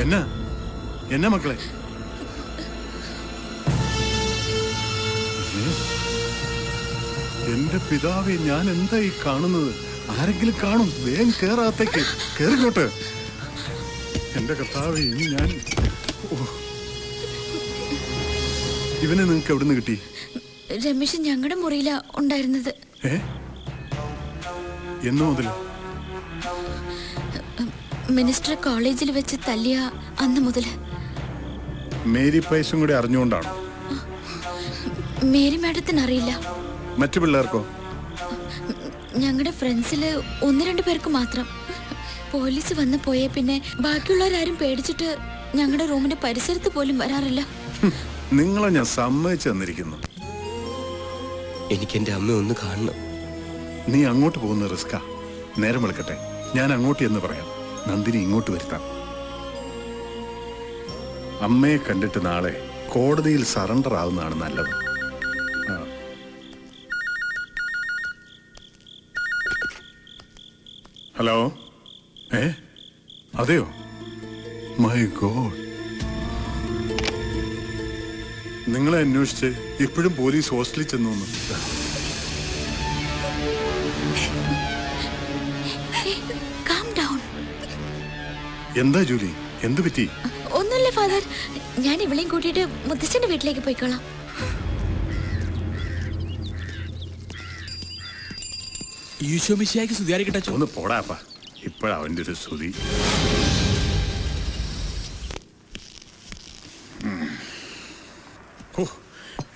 എന്നാ എന്നാ മക്കളെ. എന്റെ പിതാവെ ഞാൻ എന്താ ഈ കാണുന്നത്? ആരെങ്കിലും കാണും. വേഗം കേറാത്തേക്ക് കേറിക്കോട്ടെ എന്റെ കർത്താവെ ഇനി ഞാൻ ഇവനെ നിങ്ങൾക്ക് എവിടുന്ന് കിട്ടി? രമേശ് ഞങ്ങളുടെ മുറിയിലാ ഉണ്ടായിരുന്നത്. ഏ? എന്നു മുതൽ മിനിസ്റ്റർ കോളേജിൽ വെച്ച് തല്ലിയ അന്ന് മുതൽ. മേരി പൈസും കൂടി അറിഞ്ഞുകൊണ്ടാണ്? മേരി മാഡത്തിന് അറിയില്ല. മറ്റു പിള്ളേർക്കോ? ഞങ്ങളുടെ ഫ്രണ്ട്സിൽ ഒന്ന് രണ്ട് പേർക്ക് മാത്രം. പോലീസ് വന്ന് പോയേ പിന്നെ ബാക്കിയുള്ളവരാരും പേടിച്ചിട്ട് ഞങ്ങളുടെ റൂമിന്റെ പരിസരത്ത് പോലും വരാറില്ല. നിങ്ങളെ ഞാൻ സമ്മതിച്ചു തന്നിരിക്കുന്നു. എനിക്ക് എന്റെ അമ്മ ഒന്ന് കാണണം. നീ അങ്ങോട്ട് പോകുന്ന റിസ്കാ നേരം വെളുക്കട്ടെ. ഞാൻ അങ്ങോട്ട് എന്ന് പറയാം. നന്ദിനി ഇങ്ങോട്ട് വരുത്താം. അമ്മയെ കണ്ടിട്ട് നാളെ കോടതിയിൽ സറണ്ടർ ആവുന്നതാണ് നല്ലത്. ഹലോ? ഏ? അതെയോ? മൈ ഗോഡ് നിങ്ങളെ അന്വേഷിച്ച് ഇപ്പോഴും പോലീസ് ഹോസ്റ്റലിൽ ചെന്നു എന്താ ജൂലി? എന്ത് പറ്റി? ഒന്നുമില്ല ഫാദർ. ഞാൻ ഇവളെയും കൂട്ടിയിട്ട് മുത്തച്ഛന്റെ വീട്ടിലേക്ക് പോയിക്കോളാം. ഈശോ മിശിയാക്കി സ്തുതിയായിരിക്കട്ടെ. ഒന്ന് പോടാപ്പാ ഇപ്പോഴാ അവന്റെ ഒരു സ്തുതി.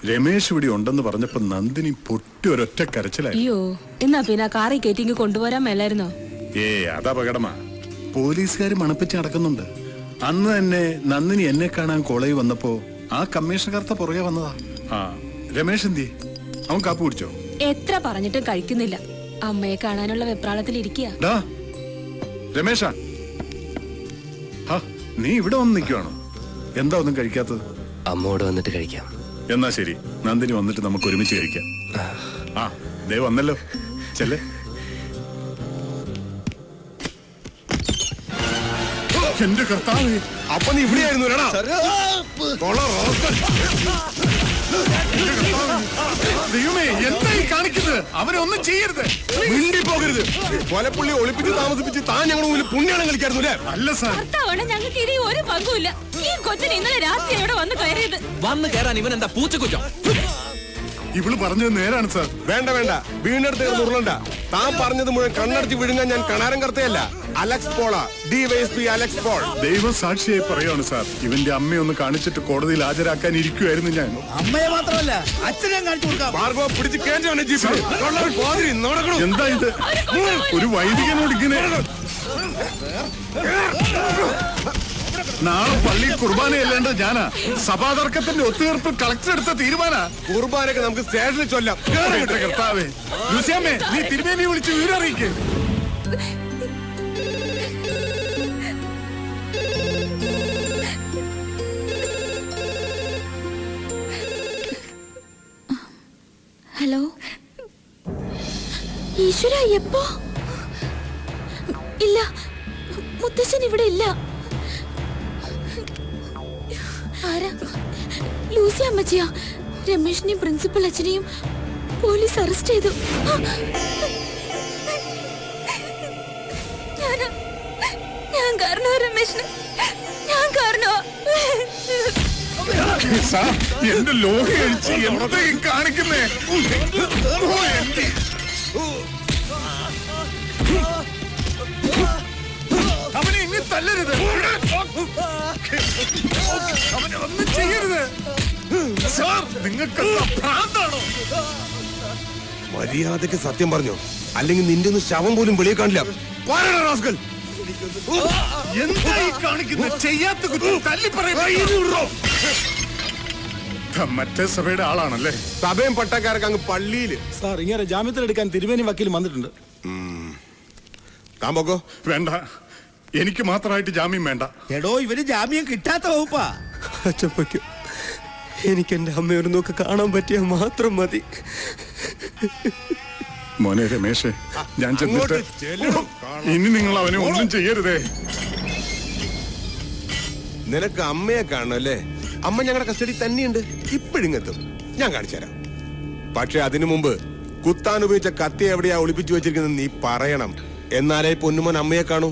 രമേശ് ഇവിടെ ഉണ്ടെന്ന് പറഞ്ഞപ്പോ നന്ദിനി പൊട്ടി ഒരൊറ്റ കരച്ചിലായി. അയ്യോ എന്നാ പിന്നെ കാറി കേറ്റിങ് കൊണ്ടുവരാൻ മേലായിരുന്നോ? ഏ അതപകടമാ പോലീസുകാർ മണപ്പിച്ച് നടക്കുന്നുണ്ട്. അന്ന് തന്നെ നന്ദിനി എന്നെ കാണാൻ കോളേജ് വന്നപ്പോ ആ കമ്മീഷണർത്ത പുറകെ വന്നതാ. ആ. രമേശ് എന്തി അവൻ കാപ്പ് കുടിച്ചോ? എത്ര പറഞ്ഞിട്ടും കഴിക്കുന്നില്ല. അമ്മയെ കാണാനുള്ള വെപ്രാളത്തിൽ ഇരിക്കുക രമേശ. ഹാ നീ ഇവിടെ വന്ന് നിൽക്കുവാണോ? എന്താ ഒന്നും കഴിക്കാത്തത്? അമ്മോട് വന്നിട്ട് കഴിക്കാം. എന്നാ ശരി. നന്ദിനി വന്നിട്ട് നമുക്ക് ഒരുമിച്ച് കഴിക്കാം. ആ ദേ വന്നല്ലോ. ചെല്ലേ. എന്റെ കർത്താവ് അപ്പൊ നീ ഇവിടെയായിരുന്നു എടാ. ദൈവമേ എന്താ ഈ കാണിക്കുന്നത്? അവനെ ഒന്നും ചെയ്യരുത്. മിണ്ടി പോകരുത് കൊലപ്പുള്ളി ഒളിപ്പിച്ച് താമസിപ്പിച്ച് താൻ ഞങ്ങളുടെ മുന്നിൽ പുണ്യാണ് കളിക്കായിരുന്നു അല്ലേ? അല്ല സാർ. ഭർത്താവണ ഞങ്ങൾക്ക് ഇനി ഒരു പങ്കുമില്ല. ഈ കൊച്ചിന് ഇന്നലെ രാത്രി ഇവിടെ വന്ന് കയറിയത്. വന്ന് കയറാൻ ഇവൻ എന്താ പൂച്ചക്കുറ്റോ? ഇവൾ പറഞ്ഞത് നേരാണ് സാർ. വേണ്ട വേണ്ട. വീണ്ടെടുത്ത് ഉരുളണ്ട. താൻ പറഞ്ഞത് മുഴുവൻ കണ്ണടച്ച് വിഴുങ്ങാൻ ഞാൻ കണാരം കർത്തയല്ല അലക്സ് പോള. D Y S P Alex Paul. ദൈവം സാക്ഷിയായി പറയാണ് സാർ. ഇവന്റെ അമ്മയൊന്ന് കാണിച്ചിട്ട് കോടതിയിൽ ഹാജരാക്കാൻ ഇരിക്കുമായിരുന്നു ഞാൻ. അമ്മയെ മാത്രമല്ല അച്ഛനെ കാണിച്ചു കൊടുക്കാം. ഭാർഗവ പിടിച്ച് കേന്ദ്രമാണ് എന്താ ഇത്? ഒരു വൈദികനോട് ഇങ്ങനെ നാളെ പള്ളി കുർബാനയല്ലേണ്ട ഞാനാ? സഭാതർക്കത്തിന്റെ ഒത്തുതീർപ്പിൽ കളക്ടർ എടുത്ത തീരുമാനാ. കുർബാനൊക്കെ നമുക്ക് സ്റ്റേഷനിൽ ചൊല്ലാം. കർത്താവേ. ലൂസിയമ്മേ നീ തിരുമേനി വിളിച്ച് വിവരം അറിയിക്കേ ഹലോ? ഈശ്വര എപ്പോ? ഇല്ല മുത്തശ്ശൻ ഇവിടെ ഇല്ല. ആരാ? ലൂസി അമ്മച്ചിയാ? രമേഷിനെയും പ്രിൻസിപ്പൽ അച്ഛനെയും പോലീസ് അറസ്റ്റ് ചെയ്തു. ഞാൻ കാരണോ ഞാൻ കാരണോ? കാണിക്കുന്നേ? അവനെ ഇനി തല്ലരുത്. ചെയ്യരുത്. സാർ നിങ്ങൾക്ക് ഭ്രാന്താണോ? മര്യാദയ്ക്ക് സത്യം പറഞ്ഞോ. അല്ലെങ്കിൽ നിന്റെ ഒന്ന് ശവം പോലും വെളിയെ കാണില്ല. റാസ്കൽ. എന്താ ഈ കാണിക്കുന്നത് ചെയ്യാത്ത തല്ലി മറ്റേ സഭയുടെ ആളാണല്ലേ? സഭയും പട്ടക്കാരൊക്കെ അങ്ങ് പള്ളിയിൽ. സാർ ഇങ്ങനെ ജാമ്യത്തിലെടുക്കാൻ തിരുവേനി വക്കീൽ വന്നിട്ടുണ്ട്. താൻ പോക്കോ. വേണ്ട. എനിക്ക് മാത്രമായിട്ട് ജാമ്യം വേണ്ട. എടോ ഇവർ ജാമ്യം കിട്ടാത്ത വകുപ്പാ. അച്ചപ്പയ്ക്ക് എനിക്ക് എന്റെ അമ്മയൊരു നോക്കി കാണാൻ പറ്റിയാൽ മാത്രം മതി. മോനെ രമേശേ ഞാൻ ചെന്നിട്ട് ഇനി നിങ്ങൾ അവനെ ഒന്നും ചെയ്യരുതേ. നിനക്ക് അമ്മയെ കാണണം അല്ലേ? അമ്മ ഞങ്ങളുടെ കസ്റ്റഡി തന്നെയുണ്ട്. ഇപ്പോഴിങ്ങെത്തും ഞാൻ കാണിച്ചു തരാം. പക്ഷെ അതിനു മുമ്പ് കുത്താൻ ഉപയോഗിച്ച കത്തി എവിടെയാ ഒളിപ്പിച്ചു വെച്ചിരിക്കുന്നത് നീ പറയണം. എന്നാലേ പൊന്നുമോൻ അമ്മയെ കാണൂ.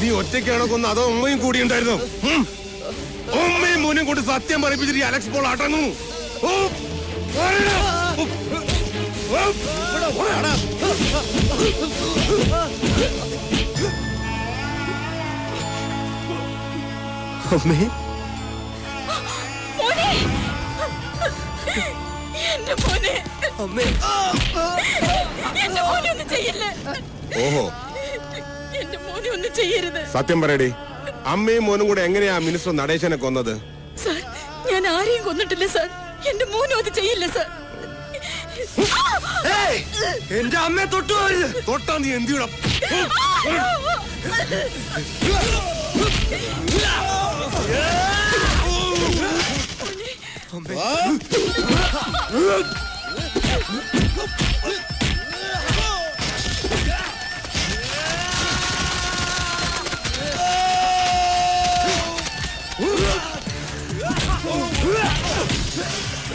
നീ ഒറ്റയ്ക്കാണോ കൊന്ന് അതോ ഉമ്മയും കൂടി ഉണ്ടായിരുന്നു? ഉമ്മയും മോനും കൊണ്ട് സത്യം പറയിപ്പിച്ചിട്ട് ഈ അലക്സ് പോൾ അടങ്ങു. ഓഹോ. എന്റെ മോനെ ഒന്നും ചെയ്യരുത്. സത്യം പറയടി. അമ്മയും മോനും കൂടെ എങ്ങനെയാ മിനിസ്റ്റർ നടേശനെ കൊന്നത്? സാർ ഞാൻ ആരെയും കൊന്നിട്ടില്ല സർ. എന്റെ മോനും അത് ചെയ്യില്ല സാർ. എന്റെ അമ്മയെ തൊട്ടു തൊട്ടാ നീ എന്തിയുടെ അയ്യോ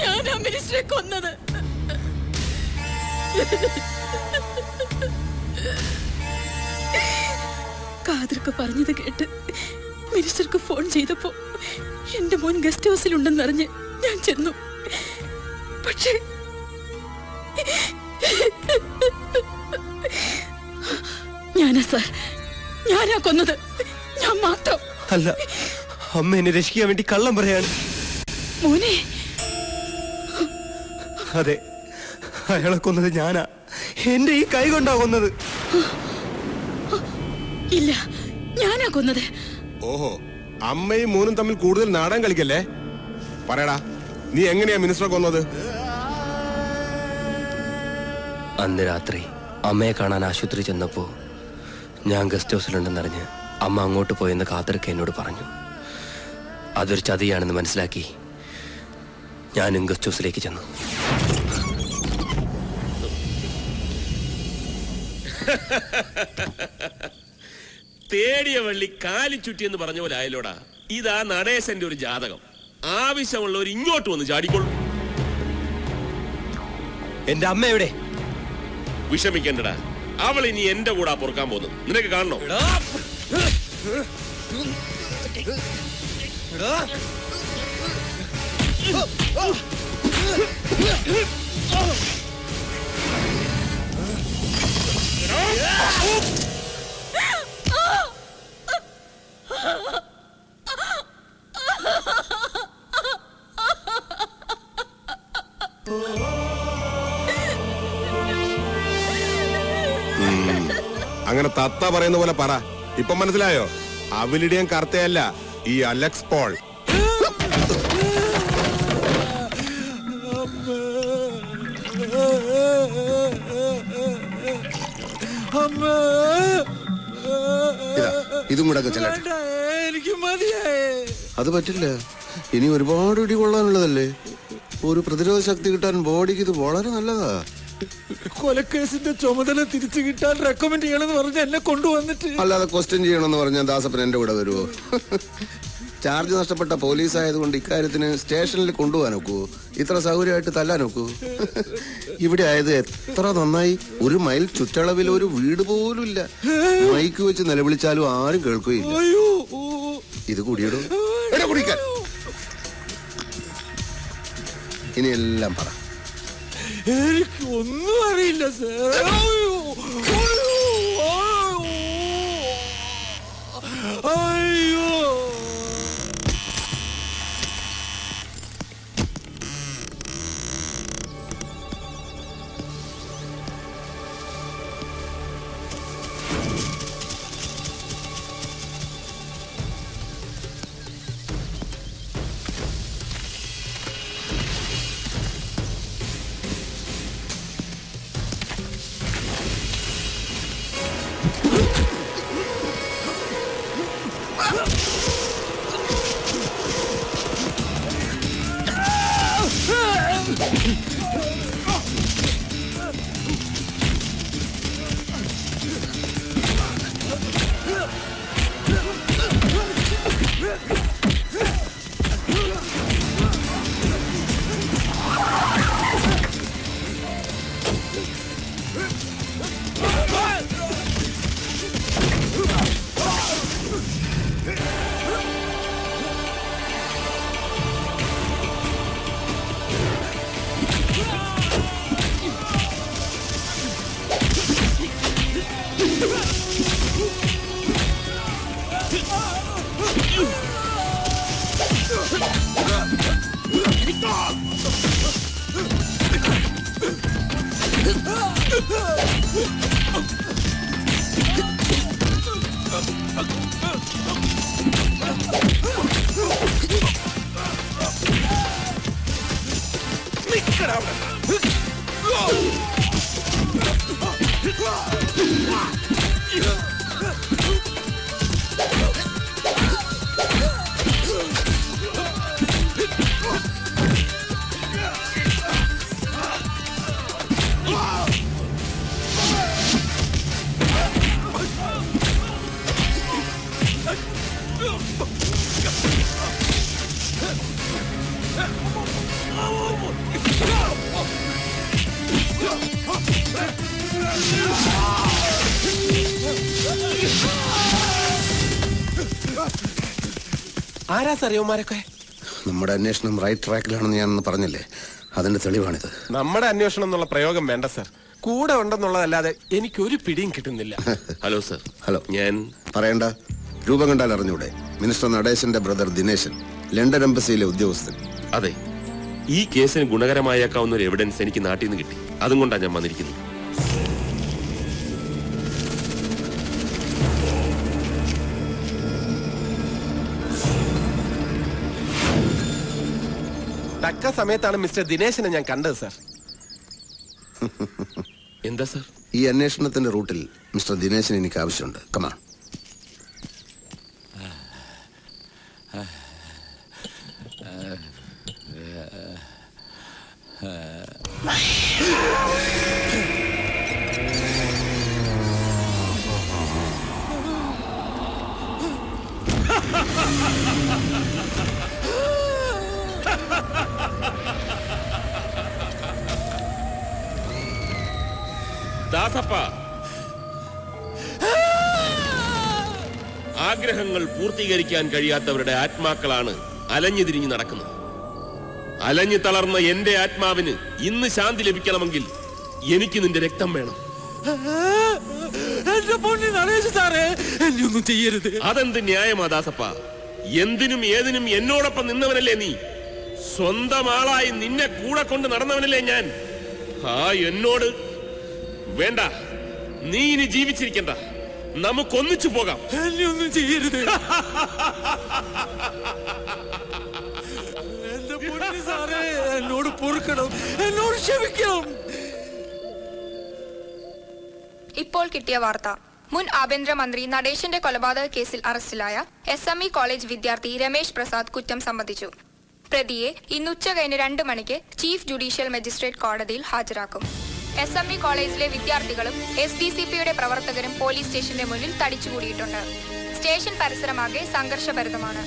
ഞാനാ ആ മിനിസ്റ്ററെ കൊന്നത്. കാതിർക്ക് പറഞ്ഞത് കേട്ട് മിനിസ്റ്റർക്ക് ഫോൺ ചെയ്തപ്പോ എന്റെ മോൻ ഗസ്റ്റ് ഹൗസിൽ ഹൗസിലുണ്ടെന്നറിഞ്ഞ് ഞാൻ ചെന്നു. പക്ഷേ ഞാനാ സാർ ഞാനാ കൊന്നത്. ഞാൻ മാത്രം. അല്ല അമ്മ എന്നെ രക്ഷിക്കാൻ വേണ്ടി കള്ളം പറയാണ്. മോനെ. അതെ അയാളെ കൊന്നത് ഞാനാ. എന്റെ ഈ കൈ കൊണ്ടാ കൊന്നത്. ഇല്ല ഞാനാ കൊന്നത്. ഓഹോ അമ്മയും മോനും തമ്മിൽ കൂടുതൽ നാടൻ കളിക്കല്ലേ? പറയടാ നീ എങ്ങനെയാ മിനിസ്റ്ററെ കൊന്നത്? അന്ന് രാത്രി അമ്മയെ കാണാൻ ആശുപത്രി ചെന്നപ്പോ ഞാൻ ഗസ്റ്റ് ഹൗസിലുണ്ടെന്നറിഞ്ഞ് അമ്മ അങ്ങോട്ട് പോയെന്ന് കാത്തിരക്ക എന്നോട് പറഞ്ഞു. അതൊരു ചതിയാണെന്ന് മനസ്സിലാക്കി ഞാനും ഗസ്റ്റ് ഹൗസിലേക്ക് ചെന്നു. തേടിയ വള്ളി കാലി ചുറ്റി എന്ന് പറഞ്ഞ പോലെ ആയല്ലോടാ. ഇതാ നടേശന്റെ ഒരു ജാതകം. ആവശ്യമുള്ളവർ ഇങ്ങോട്ട് വന്ന് ചാടിക്കൊള്ളു എന്റെ അമ്മ എവിടെ? വിഷമിക്കണ്ടടാ. അവൾ ഇനി എന്റെ കൂടെ പൊറുക്കാൻ പോകുന്നു. നിനക്ക് കാണണോ? അങ്ങനെ തത്ത പറയുന്ന പോലെ പറ. ഇപ്പൊ മനസ്സിലായോ? അവിലിടിയൻ കർത്തയല്ല ഈ അലക്സ് പോൾ. ഇതാ, കൂടെ ചെല്ലട്ടെ. എനിക്ക് മതിയായേ. അത് പറ്റില്ല. ഇനി ഒരുപാട് ഇടി കൊള്ളാനുള്ളതല്ലേ? ഒരു പ്രതിരോധ ശക്തി കിട്ടാൻ ബോഡിക്ക് ഇത് വളരെ നല്ലതാ. കൊലക്കേസിന്റെ ചുമതല തിരിച്ചു കിട്ടാൻ റെക്കമെൻഡ് ചെയ്യണമെന്ന് പറഞ്ഞ് എന്നെ കൊണ്ടുവന്നിട്ട്. അല്ലാതെ ക്വസ്റ്റ്യൻ ചെയ്യണമെന്ന് പറഞ്ഞാൽ ദാസപ്പൻ എന്റെ കൂടെ വരുമോ ചാർജ് നഷ്ടപ്പെട്ട പോലീസ് ആയതുകൊണ്ട് ഇക്കാര്യത്തിന് സ്റ്റേഷനിൽ കൊണ്ടുപോകാൻ നോക്കൂ ഇത്ര സൗകര്യമായിട്ട് തല്ലാൻ നോക്കൂ ഇവിടെ ആയത് എത്ര നന്നായി. ഒരു മൈൽ ചുറ്റളവിൽ ഒരു വീട് പോലും ഇല്ല. മൈക്ക് വെച്ച് നിലവിളിച്ചാലും ആരും കേൾക്കുകയില്ല. ഇത് കൂടിയിടും. കുടിക്കാൻ. ഇനി എല്ലാം പറ. എനിക്ക് ഒന്നും അറിയില്ല അയ്യോ. ആരാ സറിയവന്മാരൊക്കെ നമ്മുടെ അന്വേഷണം റൈറ്റ് ട്രാക്കിലാണെന്ന് ഞാൻ പറഞ്ഞില്ലേ? അതിന്റെ തെളിവാണിത്. നമ്മുടെ അന്വേഷണം എന്നുള്ള പ്രയോഗം വേണ്ട സർ കൂടെ ഉണ്ടെന്നുള്ളതല്ലാതെ എനിക്കൊരു പിടിയും കിട്ടുന്നില്ല. ഹലോ സർ ഹലോ ഞാൻ പറയണ്ട. രൂപം കണ്ടാൽ അറിഞ്ഞൂടെ. മിനിസ്റ്റർ നടേശന്റെ ബ്രദർ ദിനേശൻ ലണ്ടൻ എംബസിയിലെ ഉദ്യോഗസ്ഥൻ. അതെ. ഈ കേസിന് ഗുണകരമായേക്കാവുന്ന ഒരു എവിഡൻസ് എനിക്ക് നാട്ടിൽ നിന്ന് കിട്ടി. അതും കൊണ്ടാണ് ഞാൻ വന്നിരിക്കുന്നത്. തക്ക സമയത്താണ് മിസ്റ്റർ ദിനേശിനെ ഞാൻ കണ്ടത് സർ എന്താ സർ ഈ അന്വേഷണത്തിന്റെ റൂട്ടിൽ മിസ്റ്റർ ദിനേശിന് എനിക്ക് ആവശ്യമുണ്ട് കമാ ദാസപ്പ. ആഗ്രഹങ്ങൾ പൂർത്തീകരിക്കാൻ കഴിയാത്തവരുടെ ആത്മാക്കളാണ് അലഞ്ഞു തിരിഞ്ഞു നടക്കുന്നത്. അലഞ്ഞു തളർന്ന എന്റെ ആത്മാവിന് ഇന്ന് ശാന്തി ലഭിക്കണമെങ്കിൽ എനിക്ക് നിന്റെ രക്തം വേണം. എന്റെ പൊന്നി നടേശ് സാറേ എന്നെ ഒന്നും ചെയ്യരുത്. അതെന്ത് ന്യായമാ ദാസപ്പ? എന്തിനും ഏതിനും എന്നോടൊപ്പം നിന്നവനല്ലേ നീ? സ്വന്തം ആളായി നിന്നെ കൂടെ കൊണ്ട് നടന്നവനല്ലേ ഞാൻ? ആ എന്നോട് വേണ്ട. നീ ഇനി ജീവിച്ചിരിക്കണ്ട. നമുക്കൊന്നിച്ചു പോകാം. എന്നെ ഒന്നും ചെയ്യരുത്. എന്റെ പൊന്നി സാറേ എന്നോട് പൊറുക്കണം. എന്നോട് ക്ഷമിക്കണം. ഇപ്പോൾ കിട്ടിയ വാർത്ത. മുൻ ആഭ്യന്തരമന്ത്രി നടേശന്റെ കൊലപാതക കേസിൽ അറസ്റ്റിലായ എസ് എം ഇ കോളേജ് വിദ്യാർത്ഥി രമേശ് പ്രസാദ് കുറ്റം സമ്മതിച്ചു. പ്രതിയെ ഇന്ന് ഉച്ച കഴിഞ്ഞ് രണ്ട് മണിക്ക് ചീഫ് ജുഡീഷ്യൽ മജിസ്ട്രേറ്റ് കോടതിയിൽ ഹാജരാക്കും. എസ് എം ഇ കോളേജിലെ വിദ്യാർത്ഥികളും എസ് ഡി സി പിയുടെ പ്രവർത്തകരും പോലീസ് സ്റ്റേഷന്റെ മുന്നിൽ തടിച്ചുകൂടിയിട്ടുണ്ട്. സ്റ്റേഷൻ പരിസരമാകെ സംഘർഷഭരിതമാണ്.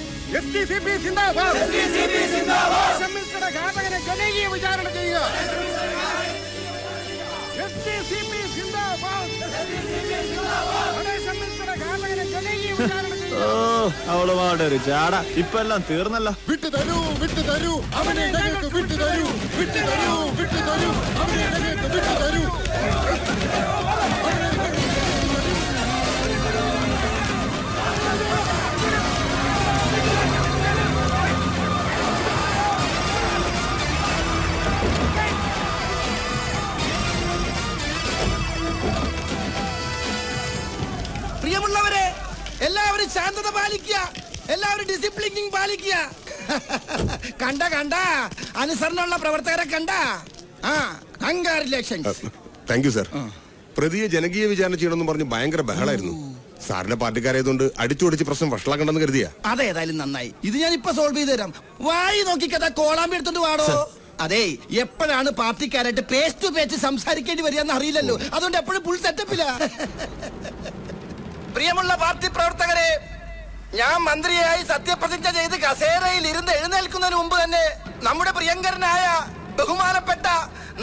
അവളുമാരുടെ ഒരു ചാട. ഇപ്പൊ എല്ലാം തീർന്നല്ലോ. വിട്ടു തരൂ വിട്ടു തരൂ. അവനെ ഞങ്ങൾക്ക് വിട്ടു തരൂ. വിട്ടു തരൂ വിട്ടു തരൂ. അവനെ ഞങ്ങൾക്ക് വിട്ടു തരൂ. പ്രിയമുള്ളവരെ എല്ലാവരും ശാന്തത പാലിക്കുക. എല്ലാവരും ഡിസിപ്ലിനിങ് പാലിക്കുക. കണ്ട കണ്ട. അനുസരണമുള്ള പ്രവർത്തകരെ കണ്ട. ആ കങ്കാരിലേഷൻ താങ്ക് യു സാർ പ്രതിയെ ജനകീയ വിചാരണ ചെയ്യണമെന്ന് പറഞ്ഞ് ഭയങ്കര ബഹളായിരുന്നു. സാറിന്റെ പാർട്ടിക്കാരായതുകൊണ്ട് അടിച്ചുപൊടിച്ച് പ്രശ്നം വഷളാക്കണ്ടെന്ന് കരുതിയ? അതേതായാലും നന്നായി. ഇത് ഞാൻ ഇപ്പൊ സോൾവ് ചെയ്ത് തരാം. വായി നോക്കി കഥ കോളാമ്പി എടുത്തോണ്ട് വാടോ. അതെ എപ്പോഴാണ് പാർട്ടിക്കാരായിട്ട് പേസ്റ്റ് പേച്ച് സംസാരിക്കേണ്ടി വരികയെന്ന് അറിയില്ലല്ലോ. അതുകൊണ്ട് എപ്പോഴും ഫുൾ സെറ്റപ്പില്ല പ്രിയമുള്ള പാർട്ടി പ്രവർത്തകരെ ഞാൻ മന്ത്രിയായി സത്യപ്രതിജ്ഞ ചെയ്ത് കസേരയിൽ ഇരുന്ന് എഴുന്നേൽക്കുന്നതിന് മുമ്പ് തന്നെ നമ്മുടെ പ്രിയങ്കരനായ ബഹുമാനപ്പെട്ട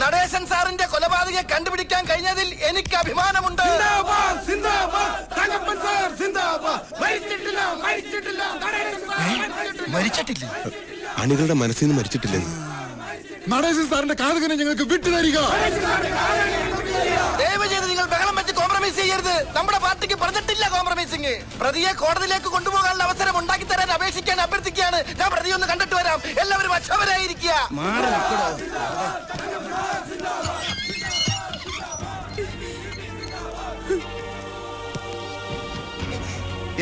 നടേശൻ സാറിന്റെ കൊലപാതകയെ കണ്ടുപിടിക്കാൻ കഴിഞ്ഞതിൽ എനിക്ക് അഭിമാനമുണ്ട്. മരിച്ചിട്ടില്ല അണികളുടെ മനസ്സിൽ നിന്ന് മരിച്ചിട്ടില്ലെന്ന് നടേശൻ സാറിന്റെ കാതകനെ ഞങ്ങൾക്ക് വിട്ടു തരിക. ദയവ് ചെയ്ത് നിങ്ങൾ ബഹളം വെച്ച് കോംപ്രമൈസ് ചെയ്യരുത്. നമ്മുടെ പാർട്ടിക്ക് പറഞ്ഞിട്ടില്ല കോംപ്രമൈസിങ് പ്രതിയെ കോടതിയിലേക്ക് കൊണ്ടുപോകാനുള്ള അവസരം ഉണ്ടാക്കി തരാൻ അപേക്ഷിക്കാൻ അഭ്യർത്ഥിക്കുകയാണ്. ഞാൻ പ്രതി ഒന്ന് കണ്ടിട്ട് വരാം. എല്ലാവരും അക്ഷമരായിരിക്കുക.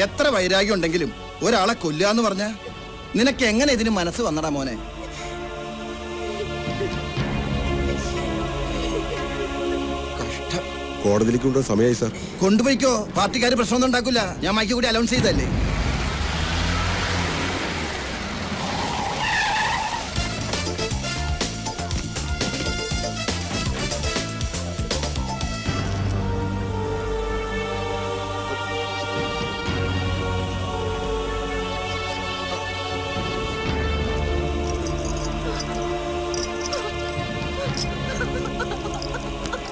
എത്ര വൈരാഗ്യം ഉണ്ടെങ്കിലും ഒരാളെ കൊല്ലുക എന്ന് പറഞ്ഞ നിനക്ക് എങ്ങനെ ഇതിന് മനസ്സ് വന്നടാ മോനെ? കോടതിയിലേക്ക് കൊണ്ടുപോകാൻ സമയമായി സാർ കൊണ്ടുപോയിക്കോ. പാർട്ടിക്കാർ പ്രശ്നമൊന്നും ഉണ്ടാക്കില്ല ഞാൻ മൈക്ക് കൂടി അലൗൺസ് ചെയ്തല്ലേ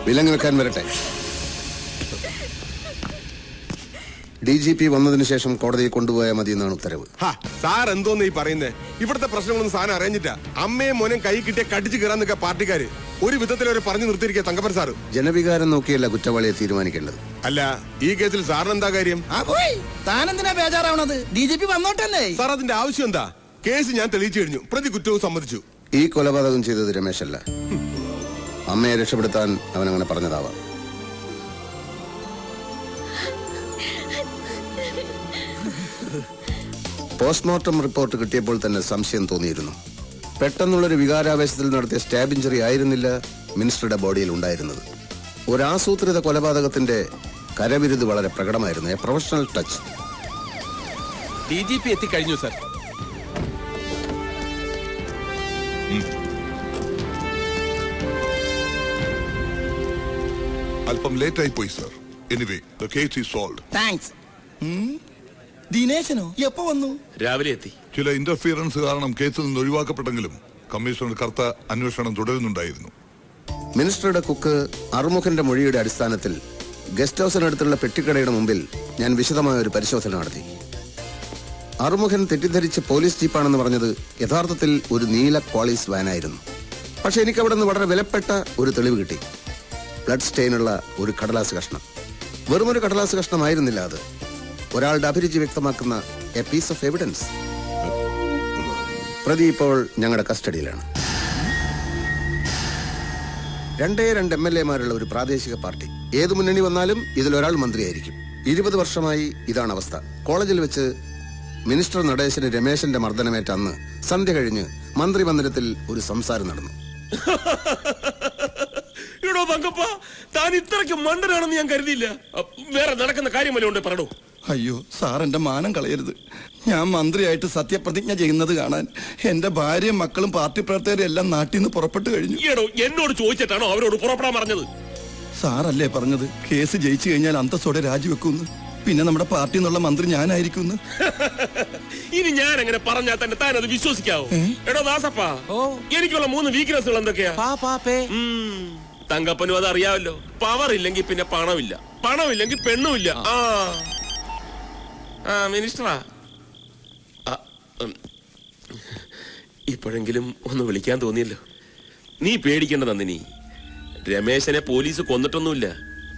വിലങ്ങ് വെക്കാൻ വരട്ടെ. ഡി ജി പി വന്നതിന് ശേഷം കോടതിയിൽ കൊണ്ടുപോയാൽ മതി എന്നാണ് ഉത്തരവ്. സാർ എന്തോന്ന് ഈ പറയുന്നേ? ഇവിടുത്തെ പ്രശ്നങ്ങളൊന്നും സാധനം അറിഞ്ഞിട്ടാ അമ്മയും മോനും കൈ കിട്ടിയ കടിച്ചു കയറാൻ നിൽക്കുക പാർട്ടിക്കാര്. ഒരു വിധത്തിൽ അവർ പറഞ്ഞു നിർത്തിയിരിക്കുക തങ്കപ്പൻ സാർ ജനവികാരം നോക്കിയല്ല കുറ്റവാളിയെ തീരുമാനിക്കേണ്ടത്. അല്ല ഈ കേസിൽ സാറിന് എന്താ കാര്യം? താനെന്തിനാ ബേജാറാവണത്? ഡി ജി പി വന്നോട്ടല്ലേ സാർ അതിന്റെ ആവശ്യം എന്താ? കേസ് ഞാൻ തെളിയിച്ചു കഴിഞ്ഞു. പ്രതി കുറ്റവും സമ്മതിച്ചു. ഈ കൊലപാതകം ചെയ്തത് രമേശല്ല. അമ്മയെ രക്ഷപ്പെടുത്താൻ അവൻ അങ്ങനെ പറഞ്ഞതാവാം. പോസ്റ്റ്മോർട്ടം റിപ്പോർട്ട് കിട്ടിയപ്പോൾ തന്നെ സംശയം തോന്നിയിരുന്നു. പെട്ടെന്നുള്ളൊരു വികാരാവേശത്തിൽ നടത്തിയ സ്റ്റാബ് ഇഞ്ചറി ആയിരുന്നില്ല മിനിസ്റ്ററുടെ ബോഡിയിൽ ഉണ്ടായിരുന്നത്. ഒരാസൂത്രിത കൊലപാതകത്തിന്റെ കരവിരുത് വളരെ പ്രകടമായിരുന്നു. A professional touch. D G P എത്തിക്കഴിഞ്ഞു സർ. അല്പം ലേറ്റ് ആയി പോയി sir. Anyway the case is solve thanks ദിനേശനോ? എപ്പോ വന്നു? രാവിലെ എത്തി. ചില ഇന്റർഫിയറൻസ് കാരണം കേസിൽ നിന്ന് ഒഴിവാക്കപ്പെട്ടെങ്കിലും കമ്മീഷണർ കർത്ത അന്വേഷണം തുടരുന്നുണ്ടായിരുന്നു. മിനിസ്റ്ററുടെ കുക്ക് അറുമുഖന്റെ മൊഴിയുടെ അടിസ്ഥാനത്തിൽ ഗസ്റ്റ് ഹൗസിനടുത്തുള്ള പെട്ടിക്കടയുടെ മുമ്പിൽ ഞാൻ വിശദമായ ഒരു പരിശോധന നടത്തി. അറുമുഖൻ തെറ്റിദ്ധരിച്ച് പോലീസ് ജീപ്പാണെന്ന് പറഞ്ഞത് യഥാർത്ഥത്തിൽ ഒരു നീല പോളീസ് വാനായിരുന്നു. പക്ഷെ എനിക്ക് അവിടെ നിന്ന് വളരെ വിലപ്പെട്ട ഒരു തെളിവ് കിട്ടി. ബ്ലഡ് സ്റ്റെയിനുള്ള ഒരു കടലാസ് കഷ്ണം. വെറുമൊരു കടലാസ് കഷ്ണമായിരുന്നില്ല അത്. ഒരാളുടെ അഭിരുചി വ്യക്തമാക്കുന്ന എ പീസ് ഓഫ് എവിഡൻസ് പ്രതി ഇപ്പോൾ ഞങ്ങളുടെ കസ്റ്റഡിയിലാണ്. രണ്ടേ രണ്ട് എം എൽ എമാരുള്ള ഒരു പ്രാദേശിക പാർട്ടി. ഏത് മുന്നണി വന്നാലും ഇതിലൊരാൾ മന്ത്രിയായിരിക്കും. ഇരുപത് വർഷമായി ഇതാണ് അവസ്ഥ. കോളേജിൽ വെച്ച് മിനിസ്റ്റർ നടേശന് രമേശന്റെ മർദ്ദനമേറ്റ അന്ന് സന്ധ്യ കഴിഞ്ഞ് മന്ത്രി മന്ദിരത്തിൽ ഒരു സംസാരം നടന്നു. ഇത്രയ്ക്ക് മണ്ടനാണെന്ന് ഞാൻ കരുതിയില്ല. വേറെ നടക്കുന്ന കാര്യം വല്ല ഉണ്ട് പറടോ. അയ്യോ സാർ എന്റെ മാനം കളയരുത്. ഞാൻ മന്ത്രിയായിട്ട് സത്യപ്രതിജ്ഞ ചെയ്യുന്നത് കാണാൻ എന്റെ ഭാര്യയും മക്കളും പാർട്ടി പ്രവർത്തകരും എല്ലാം നാട്ടിൽ നിന്ന് പുറപ്പെട്ടു കഴിഞ്ഞു. എന്നോട് ചോദിച്ചിട്ടാണോ അവരോട് പുറപ്പെടാൻ പറഞ്ഞത്? സാറല്ലേ പറഞ്ഞത്? കേസ് ജയിച്ചു കഴിഞ്ഞാൽ അന്തസ്സോടെ രാജിവെക്കുമെന്ന്. പിന്നെ നമ്മുടെ പാർട്ടി എന്നുള്ള മന്ത്രി ഞാനായിരിക്കും ഇനി ഞാൻ അങ്ങനെ പറഞ്ഞാൽ തന്നെ താൻ അത് വിശ്വസിക്കാവോ എടോ ദാസപ്പാ എനിക്കുള്ള മൂന്ന് വീക്ക്നെസ്സുകൾ എന്തൊക്കെയാ? തങ്കപ്പനും അത് അറിയാമല്ലോ. പവർ ഇല്ലെങ്കിൽ പിന്നെ പണമില്ല. പണമില്ലെങ്കിൽ പെണ്ണുമില്ല. ആ. മിനിസ്റ്ററാ. ആ, മിനിസ്റ്ററാ ഇപ്പോഴെങ്കിലും ഒന്ന് വിളിക്കാൻ തോന്നിയല്ലോ. നീ പേടിക്കേണ്ട നന്ദിനി രമേശനെ പോലീസ് കൊന്നിട്ടൊന്നുമില്ല.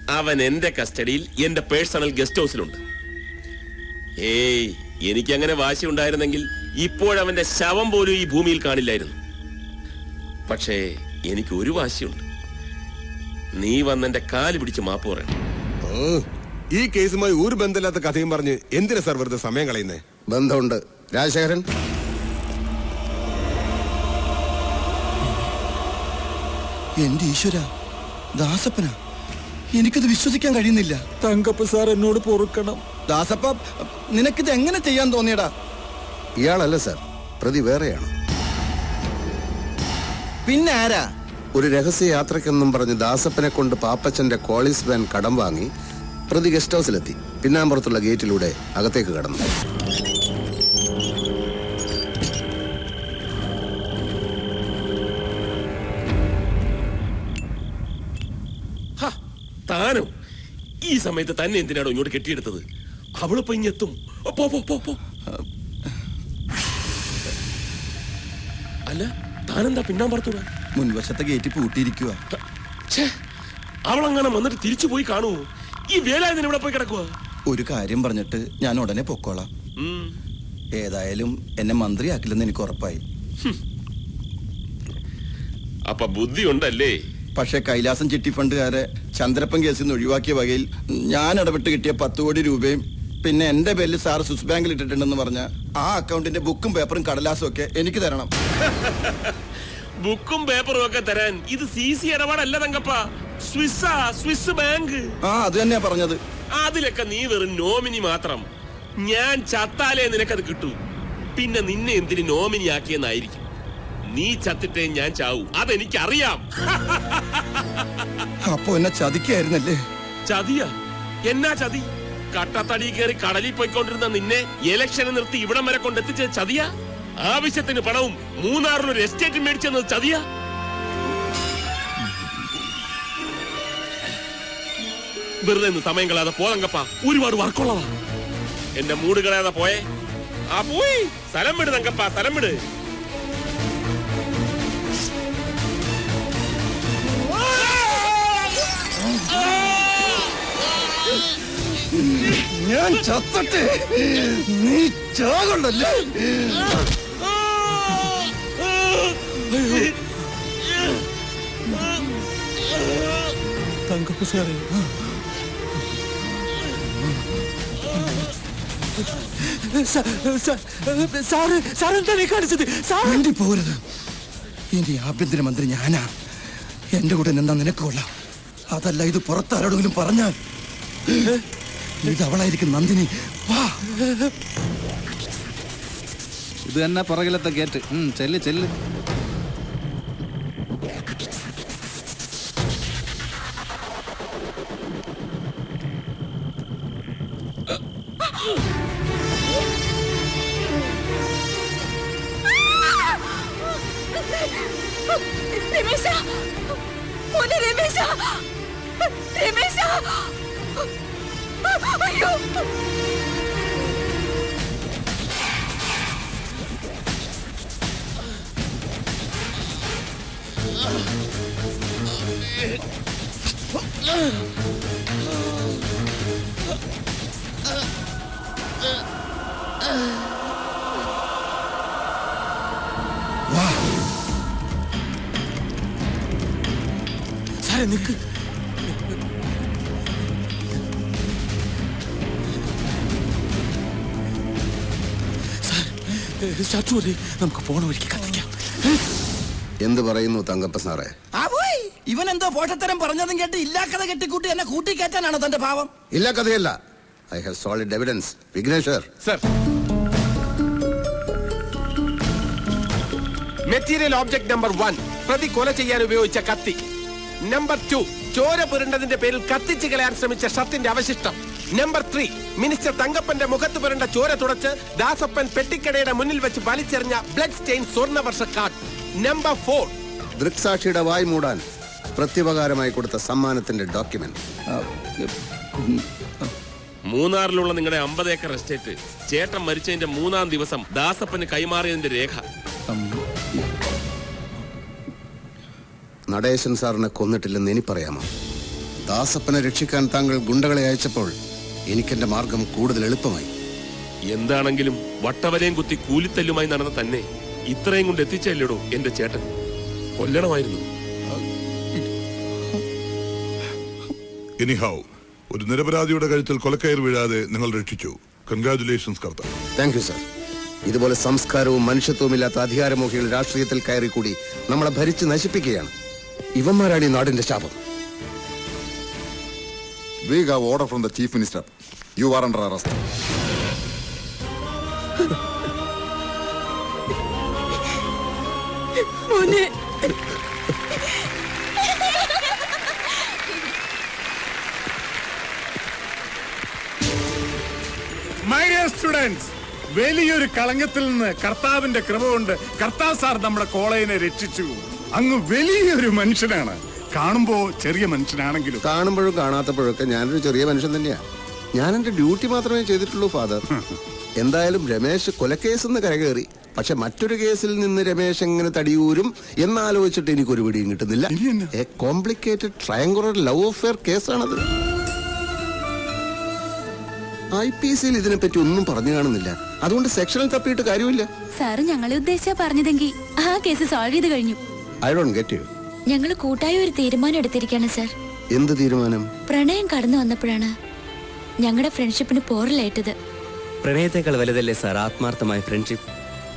അവൻ എന്റെ കസ്റ്റഡിയിൽ എന്റെ പേഴ്സണൽ ഗസ്റ്റ് ഹൗസിലുണ്ട്. ഏയ് എനിക്കങ്ങനെ വാശി ഉണ്ടായിരുന്നെങ്കിൽ ഇപ്പോഴവന്റെ ശവം പോലും ഈ ഭൂമിയിൽ കാണില്ലായിരുന്നു. പക്ഷേ എനിക്ക് ഒരു വാശിയുണ്ട്. നീ വന്നെന്റെ കാൽ പിടിച്ച് മാപ്പ് പറയണം. ഈ കേസുമായി ഒരു ബന്ധമില്ലാത്ത കഥയും പറഞ്ഞ് എന്തിനാ സാർ വെറുതെ സമയം കളയുന്നേ? ബന്ധമുണ്ട്. രാജശേഖരൻ? എന്റെ ഈശ്വര ദാസപ്പന. എനിക്കത് വിശ്വസിക്കാൻ കഴിയുന്നില്ല. തങ്കപ്പ സാർ എന്നോട് പൊറുക്കണം. ദാസപ്പ നിനക്കിത് എങ്ങനെ ചെയ്യാൻ തോന്നിയടാ? ഇയാളല്ല സർ പ്രതി വേറെയാണ്. പിന്നെ ആരാ? ഒരു രഹസ്യ യാത്രക്കെന്നും പറഞ്ഞ് ദാസപ്പനെ കൊണ്ട് പാപ്പച്ചന്റെ കോളീസ് വാൻ കടം വാങ്ങി പ്രതി ഗസ്റ്റ് ഹൗസിലെത്തി. പിന്നാമ്പുറത്തുള്ള ഗേറ്റിലൂടെ അകത്തേക്ക് കടന്നു. ഹ, താനോ? ഈ സമയത്ത് തന്നെ എന്തിനാണോ ഇങ്ങോട്ട് കെട്ടിയെടുത്തത്? അവളിപ്പോ ഇങ്ങെത്തും. പോ പോ പോ പോ. അല്ല താനെന്താ പിന്നാൻ പറത്തൂടാ മുൻവശത്തെ ഗേറ്റ് പൂട്ടിയിരിക്കുക അവളങ്ങനെ വന്നിട്ട് തിരിച്ചു പോയി കാണൂ ഈ വേലായുധൻ ഇവിടെ പോയി കിടക്കുക ഒരു കാര്യം പറഞ്ഞിട്ട് ഞാൻ ഉടനെ പൊക്കോളാം. ഏതായാലും എന്നെ മന്ത്രിയാക്കില്ലെന്ന് എനിക്ക് ഉറപ്പായി. അപ്പൊ ബുദ്ധി ഉണ്ടല്ലേ പക്ഷെ കൈലാസം ചിട്ടി ഫണ്ടുകാരെ ചന്ദ്രപ്പൻ കേസിൽ നിന്ന് ഒഴിവാക്കിയ വകയിൽ ഞാൻ ഇടപെട്ട് കിട്ടിയ പത്ത് കോടി രൂപയും പിന്നെ എന്റെ പേരിൽ സാർ സ്വിസ് ബാങ്കിൽ ഇട്ടിട്ടുണ്ടെന്ന് പറഞ്ഞ ആ അക്കൗണ്ടിന്റെ ബുക്കും പേപ്പറും കടലാസും ഒക്കെ എനിക്ക് തരണം. ബുക്കും പേപ്പറും ഒക്കെ തരാൻ ഇത് സി സി ഇടപാടല്ല തങ്കപ്പ. സ്വിസ്സാ സ്വിസ് ബാങ്ക്. ആ അത് തന്നെയാ പറഞ്ഞത്. അതിലൊക്കെ നീ വെറും നോമിനി മാത്രം. ഞാൻ ചത്താലേ നിനക്കത് കിട്ടൂ. പിന്നെ നിന്നെ എന്തിന് നോമിനി ആക്കിയെന്നായിരിക്കും. നീ ചത്തിട്ടേ ഞാൻ ചാവൂ. അതെനിക്കറിയാം. അപ്പൊ എന്നെ ചതിക്കായിരുന്നല്ലേ? ചതിയ. എന്നാ ചതി? കട്ടത്തടി കയറി കടലിൽ പോയിക്കൊണ്ടിരുന്ന നിന്നെ എലക്ഷനെ നിർത്തി ഇവിടം വരെ കൊണ്ടെത്തിച്ചത് ചതിയ? ആവശ്യത്തിന് പണവും മൂന്നാറിലൊരു എസ്റ്റേറ്റ് മേടിച്ചെന്നത് ചതിയ? വെറുതെ നിന്ന് സമയം കളയാതെ പോതങ്കപ്പ ഒരുപാട് വർക്കുള്ളതാ. എന്റെ മൂട് കളയാതെ പോയേ. ആ പോയി. സ്ഥലം വിട് തങ്കപ്പ സ്ഥലം വിട്. ഞാൻ ചത്തട്ടെ. നീ ചാകണ്ടല്ലേ? തങ്കപ്പ സാറേ സാറ് സാറെന്താ എന്താണ് കാണിച്ചത്? സാർ വേണ്ടി പോകരുത്. ഇനി ആഭ്യന്തരമന്ത്രി ഞാനാ. എന്റെ കൂടെ നിന്നാ നിനക്ക് കൊള്ളാം. അതല്ല ഇത് പുറത്താരോടെങ്കിലും പറഞ്ഞാൽ. ഇത് അവളായിരിക്കും നന്ദിനി. വാ. ഇത് തന്നെ പുറകിലത്തെ ഗേറ്റ് ഉം, ചെല്ല് ചെല്ല്. നമുക്ക് പോണ വഴിക്ക് കത്തിക്കാം. എന്ത് പറയുന്നു തങ്കപ്പ സാറേ? ആ പോയി ഇവൻ എന്തോ പോഷത്തരം പറഞ്ഞതും കേട്ട് ഇല്ലാക്കഥ കെട്ടിക്കൂട്ടി എന്നെ കൂട്ടിക്കയറ്റാനാണോ തന്റെ ഭാവം ഇല്ല കഥയല്ല. I have solid evidence Vigneshwar. Sir. Material object number one പ്രതി കൊല ചെയ്യാൻ ഉപയോഗിച്ച കത്തി. നമ്പർ ടു ചോര പുരണ്ടതിന്റെ പേരിൽ കത്തിച്ചു കളയാൻ ശ്രമിച്ച ഷത്തിന്റെ അവശിഷ്ടം. നമ്പർ ത്രീ മിനിസ്റ്റർ തങ്കപ്പന്റെ മുഖത്ത് പുരണ്ട ചോര തുടച്ച് ദാസപ്പൻ പെട്ടിക്കടയുടെ മുന്നിൽ വെച്ച് വലിച്ചെറിഞ്ഞ blood stain Swarnavarsha card number four ദൃക്സാക്ഷിയുടെ വായ് മൂടാൻ പ്രത്യുപകാരമായി കൊടുത്ത സമ്മാനത്തിന്റെ ഡോക്യുമെന്റ് മൂന്നാറിലുള്ള നിങ്ങളുടെ അമ്പത് ഏക്കർ എസ്റ്റേറ്റ് ചേട്ടൻ മരിച്ചതിന്റെ മൂന്നാം ദിവസം ദാസപ്പന് കൈമാറിയതിന്റെ രേഖ. നടേശൻ സാറിനെ കൊന്നിട്ടില്ലെന്ന് ഇനി പറയാമോ? ദാസപ്പനെ രക്ഷിക്കാൻ താങ്കൾ ഗുണ്ടകളെ അയച്ചപ്പോൾ എനിക്കെന്റെ മാർഗം കൂടുതൽ എളുപ്പമായി. എന്താണെങ്കിലും വട്ടവലയും കുത്തി കൂലിത്തല്ലുമായി നടന്ന തന്നെ ഇത്രയും കൊണ്ട് എത്തിച്ചല്ലേടോ എന്റെ ചേട്ടൻ? കൊല്ലണമായിരുന്നു. എനിഹൗ ഒരു നിരപരാധിയുടെ കഴുത്തിൽ കൊലക്കയർ വീഴാതെ നിങ്ങൾ രക്ഷിച്ചു. Congratulations Kartha thank you sir ഇതുപോലെ സംസ്കാരവും മനുഷ്യത്വവും ഇല്ലാത്ത അധികാരമോഹികൾ രാഷ്ട്രീയത്തിൽ കയറി കൂടി നമ്മളെ ഭരിച്ച് നശിപ്പിക്കുകയാണ്. ഇവന്മാരാണ് ഈ നാടിന്റെ ശാപം. We have order from the Chief Minister. You are under arrest. മോനെ മൈ ഡിയർ സ്റ്റുഡൻസ് വലിയൊരു കളങ്കത്തിൽ നിന്ന് കർത്താവിന്റെ കൃപ കൊണ്ട് കർത്താവ് സാർ നമ്മുടെ കോളേജിനെ രക്ഷിച്ചു അങ്ങ് വലിയൊരു മനുഷ്യനാണ് കാണുമ്പോ ചെറിയ മനുഷ്യനാണെങ്കിലും. കാണുമ്പോഴും കാണാത്തപ്പോഴൊക്കെ ഞാനൊരു ചെറിയ മനുഷ്യൻ തന്നെയാ. ഞാൻ എന്റെ ഡ്യൂട്ടി മാത്രമേ ചെയ്തിട്ടുള്ളൂ ഫാദർ. എന്തായാലും രമേശ് കൊലക്കേസ് എന്ന് കരകയറി. പക്ഷെ മറ്റൊരു കേസിൽ നിന്ന് രമേശ് എങ്ങനെ തടിയൂരും എന്നാലോചിച്ചിട്ട് എനിക്കൊരു പിടിയും കിട്ടുന്നില്ല. A complicated triangular love affair കേസാണത്. I P സിയിൽ ഇതിനെപ്പറ്റി ഒന്നും പറഞ്ഞു കാണുന്നില്ല. അതുകൊണ്ട് സെക്ഷനിൽ തപ്പിയിട്ട് കാര്യമില്ല. സാറ് ഞങ്ങളെ ഉദ്ദേശിച്ചാ പറഞ്ഞതെങ്കിൽ ആ കേസ് സോൾവ് ചെയ്ത് കഴിഞ്ഞു. ഐ ഡോണ്ട് ഗെറ്റ് യു ഞങ്ങൾ കൂട്ടായി ഒരു തീരുമാനം എടുത്തിരിക്കുകയാണ് സർ. എന്ത് തീരുമാനം? പ്രണയം കടന്നു വന്നപ്പോഴാണ് ഞങ്ങളുടെ ഫ്രണ്ട്ഷിപ്പിന് പോറലേറ്റത് പ്രണയത്തെക്കാൾ വലുതല്ലേ സാർ ആത്മാർത്ഥമായ ഫ്രണ്ട്ഷിപ്പ്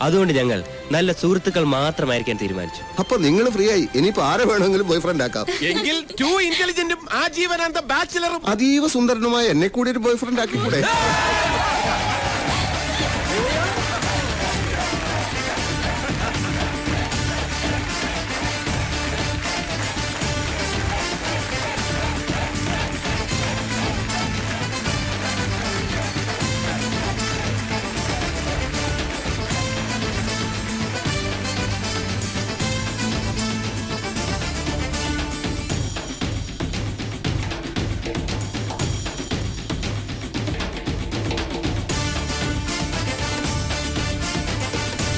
അതുകൊണ്ട് ഞങ്ങൾ നല്ല സുഹൃത്തുക്കൾ മാത്രമായിരിക്കാൻ തീരുമാനിച്ചു. അപ്പൊ നിങ്ങൾ ഫ്രീ ആയി ഇനിയിപ്പോ ആരെ വേണമെങ്കിലും ബോയ് ഫ്രണ്ട് ആക്കാം. എങ്കിൽ ടു ഇന്റലിജന്റും ആജീവനാന്ത ബാച്ചിലറും അതീവ സുന്ദരനുമായ എന്നെ കൂടി ഒരു ബോയ് ഫ്രണ്ട് ആക്കിക്കൂടെ